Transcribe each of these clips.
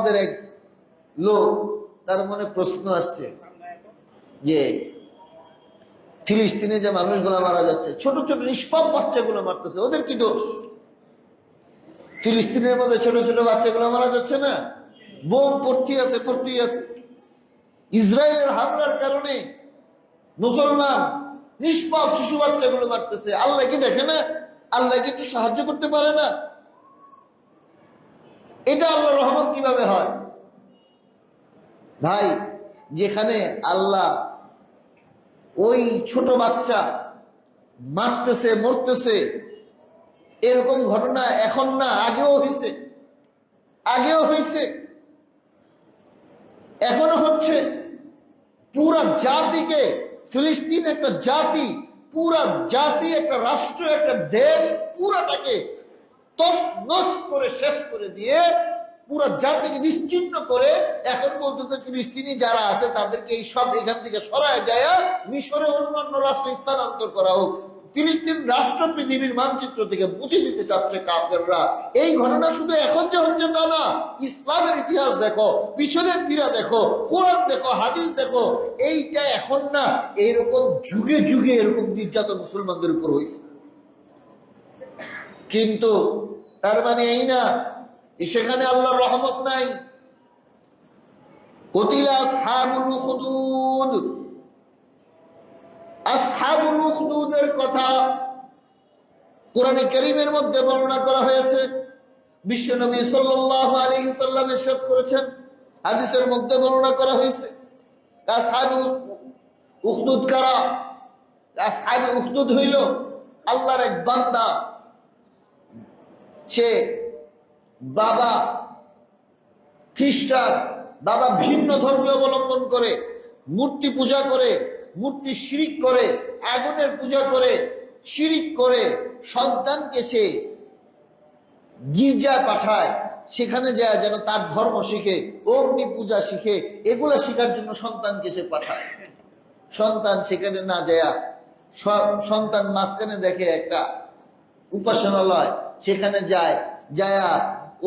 আমাদের এক লোক, তার মনে প্রশ্ন আসছে যে, ফিলিস্তিনে যে মানুষগুলো মারা যাচ্ছে, ছোট ছোট নিষ্পাপ বাচ্চাগুলো মারতেছে, ওদের কি দোষ? ফিলিস্তিনের মধ্যে ছোট ছোট বাচ্চাগুলো মারা যাচ্ছে না? বোম পড়তে আছে, পড়তেই আছে। ইসরায়েলের হামলার কারণে মুসলমান নিষ্পাপ শিশু বাচ্চাগুলো মারতেছে। আল্লাহ কি দেখে না? আল্লাহ কি একটু সাহায্য করতে পারে না? এটা আল্লাহ রহমত কীভাবে হয়? ভাই, যেখানে আল্লাহ ওই ছোট বাচ্চা মারতেছে, মরতেছে, এরকম ঘটনা এখন না, আগেও হয়েছে। আগেও হয়েছে। এখনও হচ্ছে। পুরা জাতিকে, ফিলিস্তিন একটা জাতি, পুরা জাতি, একটা রাষ্ট্র, একটা দেশ, পুরাটাকে করে শেষ করে দিয়ে পুরা জাতিকে নিশ্চিন্ন করে এখন বলতেছে ফিলিস্তিনি যারা আছে তাদেরকে এই সব এখান থেকে সরায় যায়, মিশরে অন্যান্য রাষ্ট্রে স্থানান্তর করা হোক। ফিলিস্তিন রাষ্ট্র পৃথিবীর মানচিত্র থেকে মুছে দিতে চাচ্ছে কাফেররা। এই ঘটনা শুধু এখন যে হচ্ছে তা না, ইসলামের ইতিহাস দেখো, পিছনের ফিরা দেখো, কোরআন দেখো, হাদিস দেখো, এইটা এখন না, এইরকম যুগে যুগে এরকম নির্যাতন মুসলমানদের উপর হয়েছে কিন্তু তার মানে এই না সেখানে আল্লাহর রহমত নাই। কথা কোরআনে কারীমের মধ্যে বর্ণনা করা হয়েছে। বিশ্বনবী সাল্লাল্লাহু আলাইহি সাল্লাম ইরশাদ করেছেন। হাদিসের মধ্যে বর্ণনা করা হয়েছে উখদুদ কারা? উখদুদ হইল আল্লাহর এক বান্দা। সে বাবা খ্রিস্টান, বাবা ভিন্ন ধর্ম অবলম্বন করে, মূর্তি পূজা করে, মূর্তি শিরিক করে, আগুনের পূজা করে, শিরিক করে সন্তানকে সে গির্জায় পাঠায়। সেখানে যায় যেন তার ধর্ম শিখে অগ্নি পূজা শিখে, এগুলো শেখার জন্য সন্তানকে সে পাঠায়। সন্তান সেখানে না যায়, সন্তান মাঝখানে দেখে একটা উপাসনালয়, সেখানে যায়, যায়া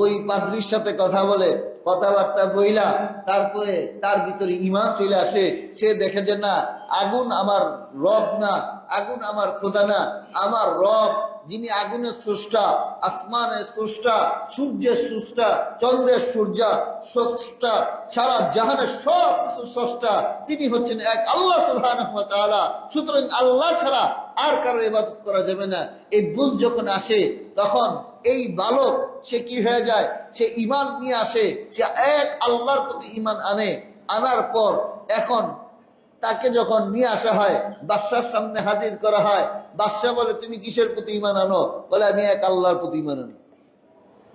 ওই পাদ্রির সাথে কথা বলে, কথাবার্তা বইলা তারপরে তার ভিতরে ইমান চলে আসে। সে দেখে যে, না, আগুন আমার রব না, আগুন আমার খোদা না, আমার রব যিনি আগুনের স্রষ্টা, আসমানের স্রষ্টা, সূর্যের স্রষ্টা, চন্দ্রের সূর্যা, স্রষ্টা, সারা জাহানের সব কিছু স্রষ্টা, তিনি হচ্ছেন এক আল্লাহ তাআলা। সুতরাং আল্লাহ ছাড়া আর কারও ইবাদত করা যাবে না। এই বুঝ যখন আসে, তখন এই বালক, সে কি হয়ে যায়? সে ইমান নিয়ে আসে, সে এক আল্লাহর প্রতি ইমান আনে। আনার পর এখন তাকে যখন নিয়ে আসা হয়, বাদশার সামনে হাজির করা হয় বাদশাহ বলে, তুমি কিসের প্রতি ইমান আনো? বলে, আমি এক আল্লাহর প্রতি ইমান আনি।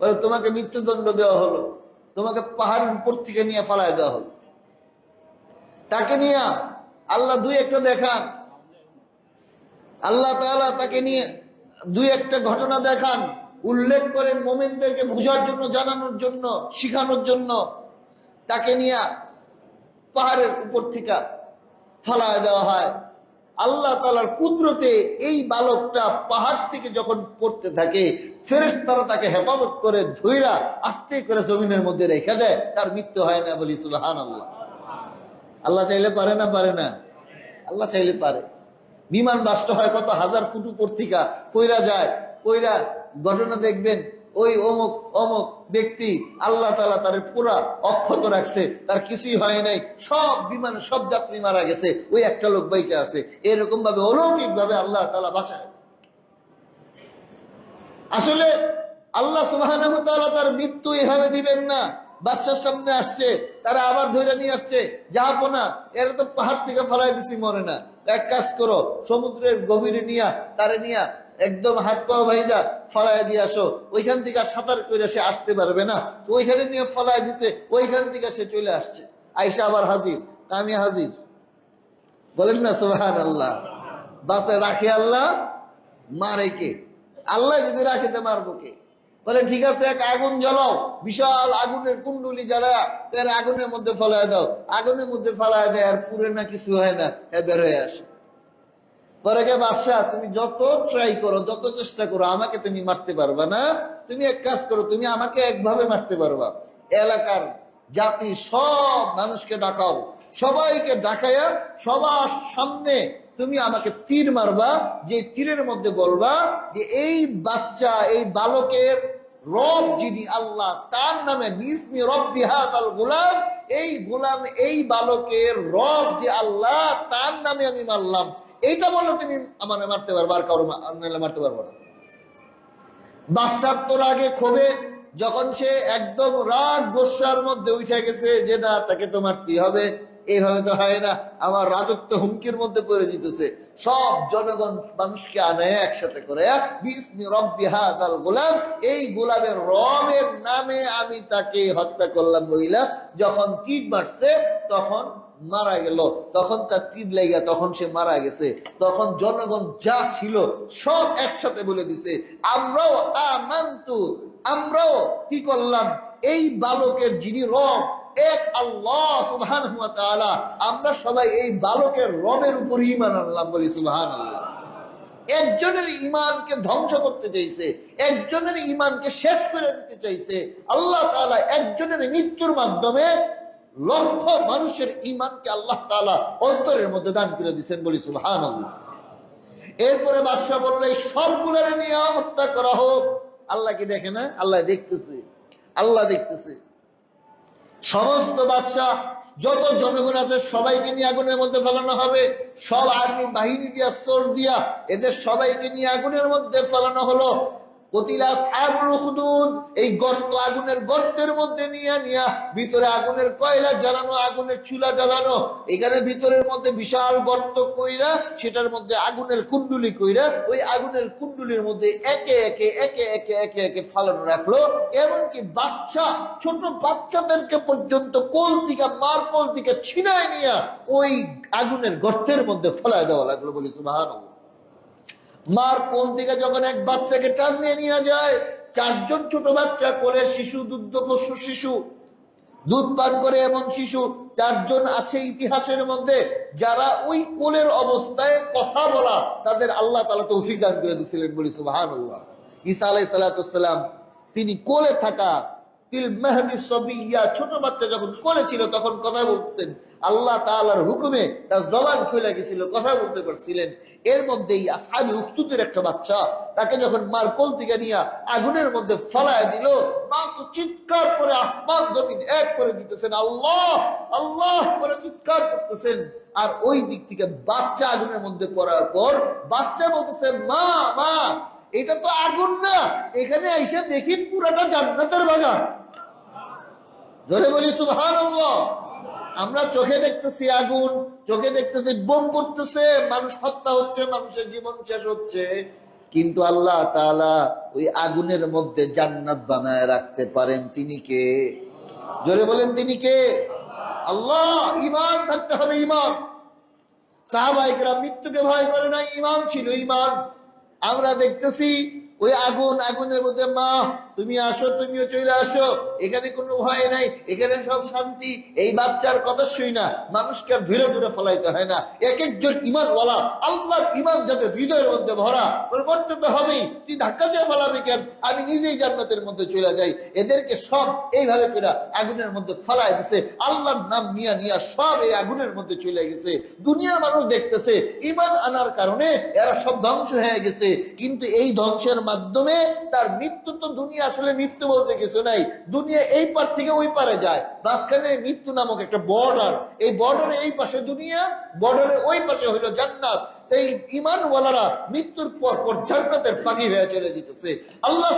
বলে, তোমাকে মৃত্যুদণ্ড দেওয়া হলো। তোমাকে পাহাড়ের উপর থেকে নিয়ে ফালায় দেওয়া হলো। তাকে নিয়ে আল্লাহ দুই একটা দেখান। আল্লাহ তাআলা তাকে নিয়ে দুই একটা ঘটনা দেখান। উল্লেখ করেন মোমেনদেরকে বোঝার জন্য, জানানোর জন্য, শিখানোর জন্য। তাকে নিয়ে পাহাড়ের উপর থেকে ফালায় দেওয়া হয়। আল্লাহ তালার কুদরতে এই বালকটা পাহাড় থেকে যখন পড়তে থাকে ফেরেস তারা তাকে হেফাজত করে ধৈরা আস্তে করে জমিনের মধ্যে রেখে দেয়, তার মৃত্যু হয় না বলি সুবাহান আল্লাহ আল্লাহ চাইলে পারে না পারে না। আল্লাহ চাইলে পারে। বিমান রাষ্ট্র হয় কত হাজার ফুট উপর থেকে, কইরা যায়, কইরা ঘটনা দেখবেন ওই অমুক অমুক ব্যক্তি আল্লাহ তালা তার পুরা অক্ষত রাখছে, তার কিছুই হয় নাই। সব বিমানে, সব যাত্রী মারা গেছে, ওই একটা লোক বাইচে আছে। এরকম ভাবে অলৌকিক ভাবে আল্লাহ তালা বাঁচায় আসলে আল্লাহ সুবাহ তার মৃত্যু এভাবে দিবেন না। বাচ্চার সামনে আসছে, তারা আবার ধরে নিয়ে আসছে, যাব না, এরা তো পাহাড় থেকে ফেলাই দিছি, মরে না। এক কাজ করো, সমুদ্রের গভীরে নিয়া, তারে নিয়া একদম হাত পাও ভাইজা ফলায় দিয়ে আসো। ওইখান থেকে সাঁতার করে সে আসতে পারবে না। তো ওইখানে নিয়ে ফলায় দিছে, ওইখান থেকে সে চলে আসছে। আইসা আবার হাজির আমি হাজির। বলেন না সোহান আল্লাহ বাসে রাখে আল্লাহ, মারে কে? আল্লাহ যদি রাখে, তো মারবো কে? বলে ঠিক আছে, এক আগুন জ্বালাও। বিশাল আগুনের কুণ্ডুলি জ্বালা তার আগুনের মধ্যে ফলায় দাও। আগুনের মধ্যে ফলায় দেয়, আর পুরে না, কিছু হয় না। বের হয়ে আসে। পরে গে বাদশাহ তুমি যত ট্রাই করো, যত চেষ্টা করো, আমাকে তুমি মারতে পারবা না। তুমি এক কাজ করো, তুমি আমাকে একভাবে মারতে পারবা। এলাকার জাতি, সব মানুষকে ডাকাও। সবাইকে ডাকাইয়া সবার সামনে তুমি আমাকে তীর মারবা, যে তীরের মধ্যে বলবা যে, এই বাচ্চা, এই বালকের রব যিনি আল্লাহ, তার নামে বিসমি রব্বি হাদাল গোলাম, এই গোলাম, এই বালকের রব যে আল্লাহ, তার নামে আমি মারলাম। এইটা বললে তুমি, আমার মারতে পারবা, আর কারও মারতে পারব না। বাদশার তোর আগে ক্ষোভে, যখন সে একদম রাগ গোসার মধ্যে উঠে গেছে যে, না, তাকে তো মারতেই হবে। এইভাবে তো হয় না, আমার রাজত্ব হুমকির মধ্যে পড়ে যেতেছে। সব জনগণ মানুষকে আনে একসাথে করে গোলাম। এই গোলামের রবের নামে আমি তাকে হত্যা করলাম মহিলা, যখন তীর মারছে তখন মারা গেল, তখন তার তীর লেগে তখন সে মারা গেছে। তখন জনগণ যা ছিল সব একসাথে বলে দিছে, আমরাও আমান্তু, আমরাও কি করলাম? এই বালকের যিনি রব, এক আল্লাহ তাআলা, আমরা সবাই এই বালকের রবের উপর ঈমান আনলাম বলি সুবহানাল্লাহ। একজনের ইমানকে ধ্বংস করতে চাইছে, একজনের ইমানকে শেষ করে দিতে চাইছে, আল্লাহ একজনের মৃত্যুর মাধ্যমে লক্ষ মানুষের ইমানকে আল্লাহ তাআলা অন্তরের মধ্যে দান করে দিচ্ছেন বলি সুবহানাল্লাহ। এরপরে বাদশাহ বলল সবগুলোর নিয়ে হত্যা করা হোক। আল্লাহ কি দেখে না? আল্লাহ দেখতেছে। আল্লাহ দেখতেছে। সমস্ত বাদশাহ, যত জনগণ আছে, সবাইকে নিয়ে আগুনের মধ্যে ফেলানো হবে। সব আর্মি বাহিনী দিয়া সোর্স দিয়া, এদের সবাইকে নিয়ে আগুনের মধ্যে ফেলানো হলো। এই গর্ত আগুনের গর্তের মধ্যে নিয়ে নিয়া ভিতরে আগুনের কয়লা জ্বালানো, আগুনের চুলা জ্বালানো, এখানে ভিতরের মধ্যে বিশাল গর্ত কইরা, সেটার মধ্যে আগুনের কুণ্ডুলি কইরা, ওই আগুনের কুণ্ডুলির মধ্যে একে একে একে একে একে একে ফালানো রাখল। এমনকি বাচ্চা, ছোট বাচ্চাদেরকে পর্যন্ত কোল থেকে মার কোল থেকে ছিনায় নিয়ে ওই আগুনের গর্তের মধ্যে ফেলায় দেওয়া লাগল বলি সুবহানাল্লাহ। মার কোল থেকে যখন এক বাচ্চাকে টান দিয়ে নিয়ে যায়, চারজন ছোট বাচ্চা, কোলের শিশু, দুগ্ধপোষ্য শিশু, দুধ পান করে এমন শিশু, চারজন আছে ইতিহাসের মধ্যে, যারা ওই কোলের অবস্থায় কথা বলা তাদের আল্লাহ তালা তৌফিক দান করে দিয়েছিলেন বলি আল্লাহ ঈসা আলাই সালাতাম তিনি কোলে থাকা তিল মেহদি সবি ইয়া ছোট বাচ্চা যখন কোলে ছিল তখন কথা বলতেন আল্লাহ তাআলার হুকুমে তার জবান খুলে গেছিল, কথা বলতে পারছিলেন। এর মধ্যেই আসাবি উখতুদের একটা বাচ্চা, তাকে যখন মার কোল থেকে নিয়ে আগুনের মধ্যে ফলায় দিল, মা তো চিৎকার করে আসমান জমিন এক করে দিতেছেন, আল্লাহ আল্লাহ করে চিৎকার করতেছেন। আর ওই দিক থেকে বাচ্চা আগুনের মধ্যে পড়ার পর বাচ্চা বলতেছে, মা মা, এটা তো আগুন না, এখানে এসে দেখি পুরাটা জান্নাতের বাগান। ধরে বলি সুবহান আমরা চোখে দেখতেছি আগুন, চোখে দেখতেছি বোম করতেছে, মানুষ হত্যা হচ্ছে, মানুষের জীবন শেষ হচ্ছে। কিন্তু আল্লাহ তাআলা ওই আগুনের মধ্যে জান্নাত বানায় রাখতে পারেন। তিনি কে? জোরে বলেন, তিনি কে? আল্লাহ ইমান থাকতে হবে ইমান সাহাবাহিকরা মৃত্যুকে ভয় করে না ইমান ছিল ইমান আমরা দেখতেছি ওই আগুন, আগুনের মধ্যে মা তুমি আসো, তুমিও চলে আসো। এখানে কোনো ভয় নাই, এখানে সব শান্তি। এই বাচ্চার কথা শুই না, মানুষকে ধীরে ধীরে ফলাইতে হয় না। এক একজন ইমান বলা আল্লাহর ইমান যাতে হৃদয়ের মধ্যে ভরা ওর করতে তো হবেই। তুই ধাক্কা দিয়ে ফলাবি কেন? আমি নিজেই জান্নাতের মধ্যে চলে যাই। এদেরকে সব এইভাবে করে আগুনের মধ্যে ফলাই দিছে। আল্লাহর নাম নিয়া নিয়া সব এই আগুনের মধ্যে চলে গেছে। দুনিয়ার মানুষ দেখতেছে, ইমান আনার কারণে এরা সব ধ্বংস হয়ে গেছে। কিন্তু এই ধ্বংসের মাধ্যমে তার মৃত্যু তো দুনিয়া আসলে মৃত্যু বলতে কিছু নাই। দুনিয়া এই পার থেকে ওই পারে যায়। মাঝখানে মৃত্যু নামক একটা বর্ডার এই বর্ডারে এই পাশে দুনিয়া বর্ডারে ওই পাশে হইল জান্নাত। এই মৃত্যুর পর পর হয়ে চলে যেতেছে। আল্লাহ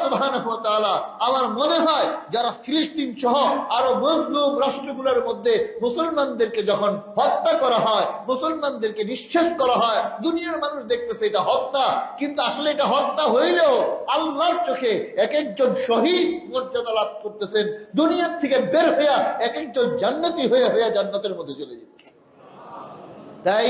আমার মনে হয়, যারা ফিলিস্তিন সহ আরও মজলুম রাষ্ট্রগুলোর মধ্যে মুসলমানদেরকে যখন হত্যা করা হয়, মুসলমানদেরকে নিঃশেষ করা হয়, দুনিয়ার মানুষ দেখতেছে এটা হত্যা। কিন্তু আসলে এটা হত্যা হইলেও আল্লাহর চোখে এক একজন শহীদ মর্যাদা লাভ করতেছেন। দুনিয়ার থেকে বের হইয়া এক একজন জান্নাতি হয়ে হইয়া জান্নাতের মধ্যে চলে যেতেছে। তাই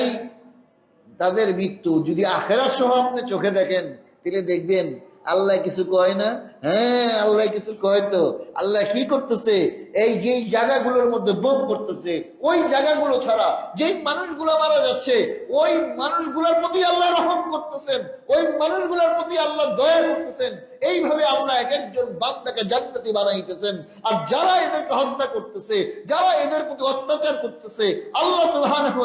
তাদের মৃত্যু যদি আখেরা সহ আপনি চোখে দেখেন, তিনি দেখবেন, আল্লাহ কিছু কয় না? হ্যাঁ আল্লাহ কিছু কয় তো। আল্লাহ কি করতেছে? এই যে জায়গাগুলোর মধ্যে বোম করতেছে, ওই জায়গাগুলো ছাড়া যেই মানুষগুলো মারা যাচ্ছে, ওই মানুষগুলোর প্রতি আল্লাহ রহম করতেছেন, ওই মানুষগুলোর প্রতি আল্লাহ দয়া করতেছেন এইভাবে আল্লাহ এক একজন বান্দাকে জান্নাতি বানাইতেছেন। আর যারা এদেরকে হত্যা করতেছে, যারা এদের প্রতি অত্যাচার করতেছে, আল্লাহ সুবহানাহু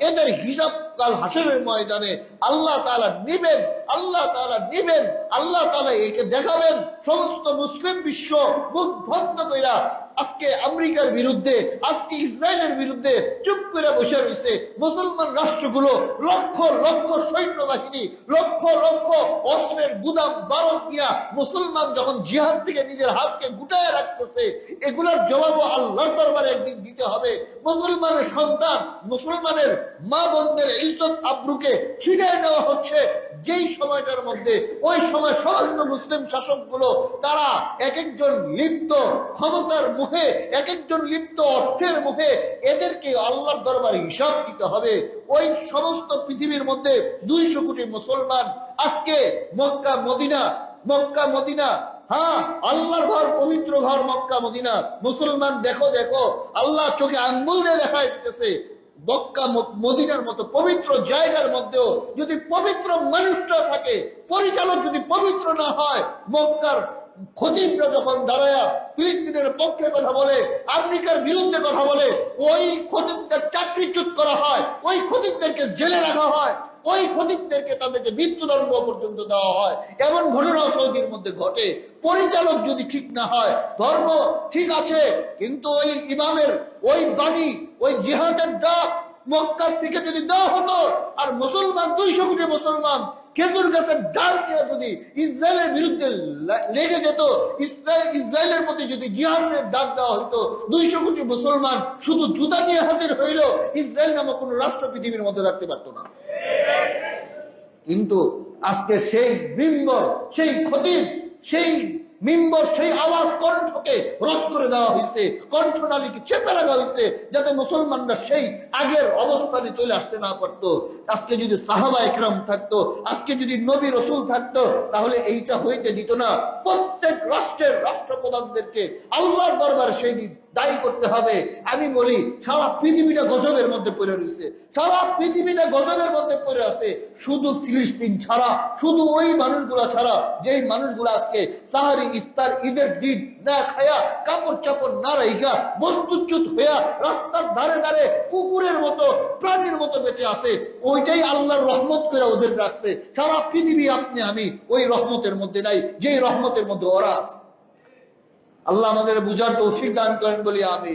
এদের হিসাব কাল হাসরের ময়দানে আল্লাহ তাআলা নিবেন, আল্লাহ তালা নিবেন, আল্লাহ তাআলা একে দেখাবেন। সমস্ত মুসলিম বিশ্ব মুখ বন্ধ কইরা আজকে আমেরিকার বিরুদ্ধে, আজকে ইসরায়েলের বিরুদ্ধে চুপ করে বসে রয়েছে মুসলমান রাষ্ট্রগুলো। লক্ষ লক্ষ সৈন্যবাহিনী, লক্ষ লক্ষ অস্ত্রের গুদাম বারত নিয়া মুসলমান যখন জিহাদ থেকে নিজের হাতকে গুটায় রাখতেছে, এগুলোর জবাবও আল্লাহর দরবারে একদিন দিতে হবে। মুসলমানের সন্তান, মুসলমানের মা বোনদের ইজ্জত, আব্রুকে ছিনিয়ে নেওয়া হচ্ছে। যেই সময়টার মধ্যে, ওই সময় সমস্ত মুসলিম শাসকগুলো, তারা এক একজন লিপ্ত ক্ষমতার মুখে এক একজন লিপ্ত অর্থের মুখে এদেরকে আল্লাহর দরবারে হিসাব দিতে হবে। ওই সমস্ত পৃথিবীর মধ্যে দুইশো কোটি মুসলমান আজকে মক্কা, মদিনা মক্কা, মদিনা হ্যাঁ আল্লাহর ঘর, পবিত্র ঘর মক্কা, মদিনা। মুসলমান, দেখো দেখো, আল্লাহ চোখে আঙ্গুল দিয়ে দেখায় দিতেছে। মক্কা মদিনার মতো পবিত্র জায়গার মধ্যেও যদি পবিত্র মানুষটা থাকে, পরিচালক যদি পবিত্র না হয়, মক্কার খতিবরা যখন দাঁড়ায়া ফিলিস্তিনের পক্ষে কথা বলে, আমেরিকার বিরুদ্ধে কথা বলে, ওই খতিবদের চাকরিচ্যুত করা হয়, ওই খতিবদেরকে জেলে রাখা হয় ওই খতিবদেরকে তাদেরকে মৃত্যুদণ্ড পর্যন্ত দেওয়া হয়। এমন ঘটনা সৌদির মধ্যে ঘটে। পরিচালক যদি ঠিক না হয়, ধর্ম ঠিক আছে, কিন্তু ওই ইমামের ওই বাণী, ওই জিহাদের ডাক মক্কার থেকে যদি দেওয়া হতো, আর মুসলমান দুইশো কোটি মুসলমান খেজুর গাছের ডাল দিয়ে যদি ইসরায়েলের বিরুদ্ধে লেগে যেত, ইসরায়েল, ইসরায়েলের প্রতি যদি জিহাদের ডাক দেওয়া হতো দুইশো কোটি মুসলমান শুধু জুতা নিয়ে হাজির হইল ইসরায়েল নামক কোন রাষ্ট্র পৃথিবীর মধ্যে থাকতে পারতো না। কিন্তু আজকে সেই মিম্বর সেই খতিব, সেই মিম্বর, সেই আওয়াজ কণ্ঠকে রদ করে দেওয়া হয়েছে কণ্ঠনালীকে চেপে রাখা হয়েছে যাতে মুসলমানরা সেই আগের অবস্থানে চলে আসতে না পারতো। আজকে যদি সাহাবা একরাম থাকতো, আজকে যদি নবী রসুল থাকতো, তাহলে এইটা হইতে দিত না। প্রত্যেক রাষ্ট্রের রাষ্ট্রপ্রধানদেরকে আল্লাহর দরবারে সেই দিন দায়ী করতে হবে। আমি বলি, সারা পৃথিবীটা গজবের মধ্যে পড়ে রয়েছে। সারা পৃথিবীটা গজবের মধ্যে পড়ে আছে। শুধু ফিলিস্তিন ছাড়া, শুধু ওই মানুষগুলা ছাড়া, যেই মানুষগুলো আজকে সাহারি, ইফতার, ঈদের দিন না খায়া, কাপড় চাপড় না রাইগা বস্তুচ্যুত হইয়া রাস্তার ধারে ধারে কুকুরের মতো, প্রাণীর মতো বেঁচে আছে, ওইটাই আল্লাহর রহমত করে ওদের রাখছে। সারা পৃথিবী আপনি, আমি ওই রহমতের মধ্যে নাই, যেই রহমতের মধ্যে ওরা আছে। আল্লাহ আমাদের বুঝার তৌফিক দান করেন বলি আমি